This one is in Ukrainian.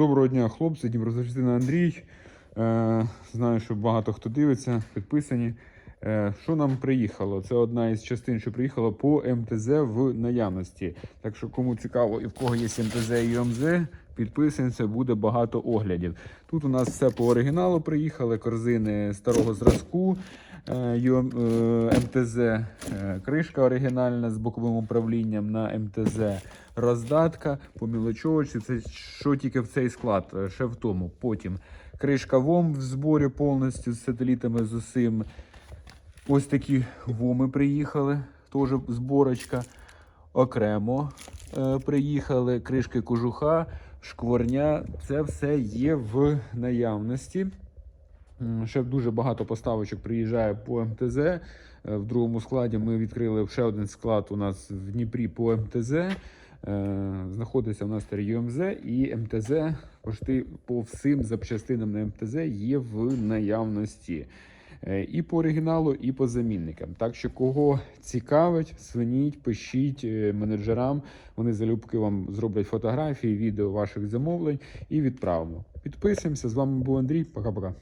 Доброго дня, хлопці, Дніпрозавчина Андрій. Е, знаю, що багато хто дивиться, підписані. Е, що нам приїхало? Це одна із частин, що приїхала по МТЗ в наявності. Так що, кому цікаво і в кого є МТЗ і ЮМЗ, підписуємося, буде багато оглядів. Тут у нас все по оригіналу приїхали, корзини старого зразку. е, е, МТЗ, е, кришка оригінальна з боковим управлінням на МТЗ, роздатка по мілочовочці. Це що тільки в цей склад, ще в тому. Потім кришка ВОМ в зборі повністю з сателітами з усім. Ось такі ВОМи приїхали, теж зборочка. Окремо е, приїхали, кришки кожуха, шкворня. Це все є в наявності. Ще дуже багато поставочок приїжджає по МТЗ. Е, В другому складі ми відкрили ще один склад у нас в Дніпрі по МТЗ. Е, Знаходиться у нас ЮМЗ і МТЗ пошти по всім запчастинам на МТЗ є в наявності. Е, І по оригіналу, і по замінникам. Так що, кого цікавить, свиніть, пишіть е, менеджерам. Вони залюбки вам зроблять фотографії, відео ваших замовлень і відправимо. Підписуємося. З вами був Андрій. Пока-пока.